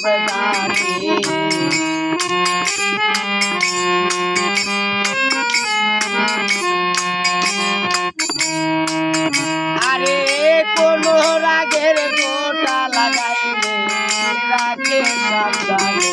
সাবধানে আরে কোন রাগের গোটা লাগাইলে রাগে সাবধানে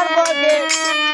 আমার বগে